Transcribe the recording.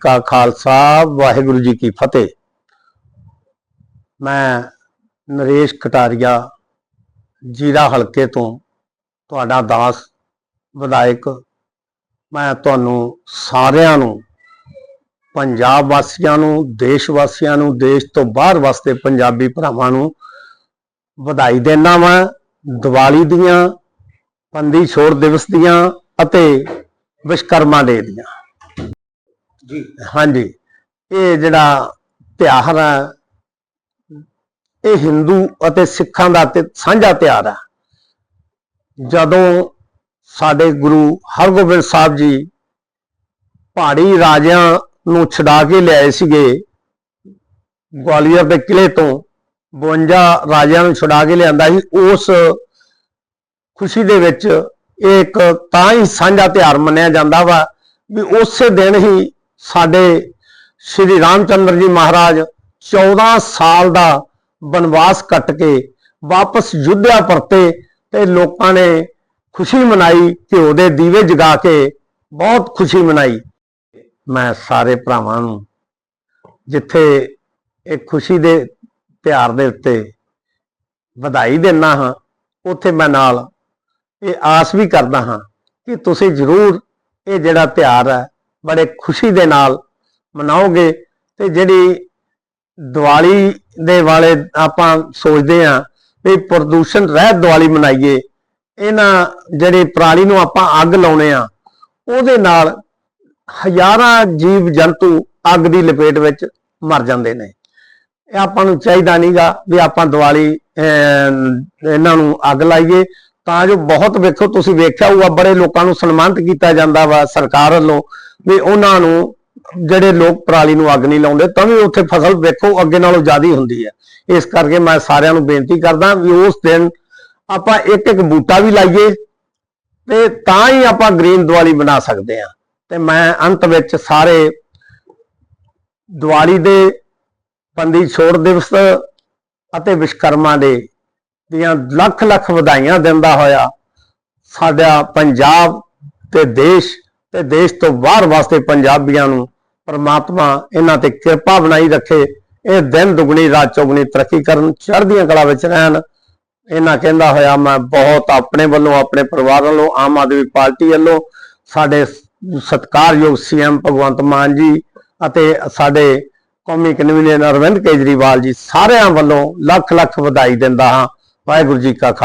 ਕਾ ਖਾਲਸਾ, ਵਾਹਿਗੁਰੂ ਜੀ ਕੀ ਫਤਿਹ। ਮੈਂ ਨਰੇਸ਼ ਕਟਾਰੀਆ, ਜੀਰਾ ਹਲਕੇ ਤੋਂ ਤੁਹਾਡਾ ਦਾਸ, ਵਿਧਾਇਕ। ਮੈਂ ਤੁਹਾਨੂੰ ਸਾਰਿਆਂ ਨੂੰ, ਪੰਜਾਬ ਵਾਸੀਆਂ ਨੂੰ, ਦੇਸ਼ ਵਾਸੀਆਂ ਨੂੰ, ਦੇਸ਼ ਤੋਂ ਬਾਹਰ ਵਸਦੇ ਪੰਜਾਬੀ ਭਰਾਵਾਂ ਨੂੰ ਵਧਾਈ ਦੇਣਾ ਵਾਂ। ਦੀਵਾਲੀ ਦੀਆਂ, ਪੰਦੀ ਛੋੜ ਦਿਵਸ ਦੀਆਂ ਅਤੇ ਵਿਸ਼ਕਰਮਾ ਡੇ ਦੀਆਂ। ਜੀ। ਹਾਂਜੀ। ਇਹ ਜਿਹੜਾ ਤਿਉਹਾਰ ਹੈ, ਇਹ ਹਿੰਦੂ ਅਤੇ ਸਿੱਖਾਂ ਦਾ ਤੇ, ਸਾਂਝਾ ਤਿਉਹਾਰ ਹੈ। ਜਦੋਂ ਸਾਡੇ ਗੁਰੂ ਹਰਗੋਬਿੰਦ ਸਾਹਿਬ ਜੀ ਪਹਾੜੀ ਰਾਜਿਆਂ ਨੂੰ ਛਡਾ ਕੇ ਲਿਆਏ ਸੀਗੇ, ਗਵਾਲੀਅਰ ਦੇ ਕਿਲੇ ਤੋਂ 52 ਰਾਜਿਆਂ ਨੂੰ ਛੁਡਾ ਕੇ ਲਿਆਂਦਾ ਸੀ, ਉਸ ਖੁਸ਼ੀ ਦੇ ਵਿੱਚ ਇਹ ਇੱਕ ਤਾਂ ਹੀ ਸਾਂਝਾ ਤਿਉਹਾਰ ਮੰਨਿਆ ਜਾਂਦਾ ਵਾ ਵੀ ਉਸੇ ਦਿਨ ਹੀ ਸਾਡੇ ਸ਼੍ਰੀ ਰਾਮਚੰਦਰ ਜੀ ਮਹਾਰਾਜ 14 ਸਾਲ ਦਾ ਬਨਵਾਸ ਕੱਟ ਕੇ ਵਾਪਸ ਯੁੱਧਿਆ ਪਰਤੇ ਤੇ ਲੋਕਾਂ ਨੇ ਖੁਸ਼ੀ ਮਨਾਈ, ਘਿਓ ਦੇ ਦੀਵੇ ਜਗਾ ਕੇ ਬਹੁਤ ਖੁਸ਼ੀ ਮਨਾਈ। ਮੈਂ ਸਾਰੇ ਭਰਾਵਾਂ ਨੂੰ ਜਿੱਥੇ ਇਹ ਖੁਸ਼ੀ ਦੇ ਤਿਉਹਾਰ ਦੇ ਉੱਤੇ ਵਧਾਈ ਦਿੰਦਾ ਹਾਂ, ਉੱਥੇ ਮੈਂ ਨਾਲ ਇਹ ਆਸ ਵੀ ਕਰਦਾ ਹਾਂ ਕਿ ਤੁਸੀਂ ਜ਼ਰੂਰ ਇਹ ਜਿਹੜਾ ਤਿਉਹਾਰ ਹੈ ਬੜੇ ਖੁਸ਼ੀ ਦੇ ਨਾਲ ਮਨਾਓਗੇ ਤੇ ਜਿਹੜੀ ਦੀਵਾਲੀ ਦੇ ਵਾਲੇ ਆਪਾਂ ਸੋਚਦੇ ਹਾਂ ਵੀ ਪ੍ਰਦੂਸ਼ਣ ਰਹਿਤ ਦੀਵਾਲੀ ਮਨਾਈਏ ਇਹਨਾਂ ਜਿਹੜੀ ਪਰਾਲੀ ਨੂੰ ਆਪਾਂ ਅੱਗ ਲਾਉਨੇ ਆ ਉਹਦੇ ਨਾਲ ਹਜ਼ਾਰਾਂ ਜੀਵ ਜੰਤੂ ਅੱਗ ਦੀ ਲਪੇਟ ਵਿੱਚ ਮਰ ਜਾਂਦੇ ਨੇ। ਇਹ ਆਪਾਂ ਨੂੰ ਚਾਹੀਦਾ ਨਹੀਂਗਾ ਵੀ ਆਪਾਂ ਦੀਵਾਲੀ ਅਹ, ਇਹਨਾਂ ਨੂੰ ਅੱਗ ਲਾਈਏ ਤਾਂ ਜੋ ਬਹੁਤ ਵੇਖੋ ਤੁਸੀਂ ਵੇਖਿਆ ਹੋਊਗਾ ਬੜੇ ਲੋਕਾਂ ਨੂੰ ਸਨਮਾਨਿਤ ਕੀਤਾ ਜਾਂਦਾ ਵਾ ਸਰਕਾਰ ਵੱਲੋਂ ਵੀ ਉਹਨਾਂ ਨੂੰ ਜਿਹੜੇ ਲੋਕ ਪਰਾਲੀ ਨੂੰ ਅੱਗ ਨਹੀਂ ਲਾਉਂਦੇ, ਤਾਂ ਵੀ ਉੱਥੇ ਫਸਲ ਵੇਖੋ ਅੱਗੇ ਨਾਲੋਂ ਜ਼ਿਆਦਾ ਹੁੰਦੀ ਹੈ। ਇਸ ਕਰਕੇ ਮੈਂ ਸਾਰਿਆਂ ਨੂੰ ਬੇਨਤੀ ਕਰਦਾ ਵੀ ਉਸ ਦਿਨ ਆਪਾਂ ਇੱਕ ਇੱਕ ਬੂਟਾ ਵੀ ਲਾਈਏ ਤੇ ਤਾਂ ਹੀ ਆਪਾਂ ਗ੍ਰੀਨ ਦੀਵਾਲੀ ਬਣਾ ਸਕਦੇ ਹਾਂ। ਤੇ ਮੈਂ ਅੰਤ ਵਿੱਚ ਸਾਰੇ ਦੀਵਾਲੀ ਦੇ ਪੰਦੀ ਛੋੜ ਦਿਵਸ ਅਤੇ ਵਿਸ਼ਕਰਮਾ ਦੇ ਦੀਆਂ ਲੱਖ ਲੱਖ ਵਧਾਈਆਂ ਦਿੰਦਾ ਹੋਇਆ ਸਾਡਾ ਪੰਜਾਬ ਤੇ ਦੇਸ਼ ਤੇ ਦੇਸ਼ ਤੋਂ ਬਾਹਰ ਵਾਸਤੇ ਪੰਜਾਬੀਆਂ ਨੂੰ ਪਰਮਾਤਮਾ ਇਹਨਾਂ ਤੇ ਕਿਰਪਾ ਬਣਾਈ ਰੱਖੇ, ਇਹ ਦਿਨ ਦੁਗਣੀ, ਰਾਤ ਚੌਗਣੀ ਤਰੱਕੀ ਕਰਨ, ਚੜ੍ਹਦੀਆਂ ਕਲਾ ਵਿੱਚ ਰਹਿਣ। ਇਹਨਾਂ ਕਹਿੰਦਾ ਹੋਇਆ, ਮੈਂ ਬਹੁਤ ਆਪਣੇ ਵੱਲੋਂ, ਆਪਣੇ ਪਰਿਵਾਰ ਵੱਲੋਂ, ਆਮ ਆਦਮੀ ਪਾਰਟੀ ਵੱਲੋਂ, ਸਾਡੇ ਸਤਿਕਾਰਯੋਗ ਸੀਐਮ ਭਗਵੰਤ ਮਾਨ ਜੀ ਅਤੇ ਸਾਡੇ ਕੌਮੀ ਕਨਵੀਨਰ ਅਰਵਿੰਦ ਕੇਜਰੀਵਾਲ ਜੀ ਸਾਰਿਆਂ ਵੱਲੋਂ ਲੱਖ ਲੱਖ ਵਧਾਈ ਦਿੰਦਾ ਹਾਂ। ਵਾਹਿਗੁਰੂ ਜੀ ਕਾ ਖਾਲਸਾ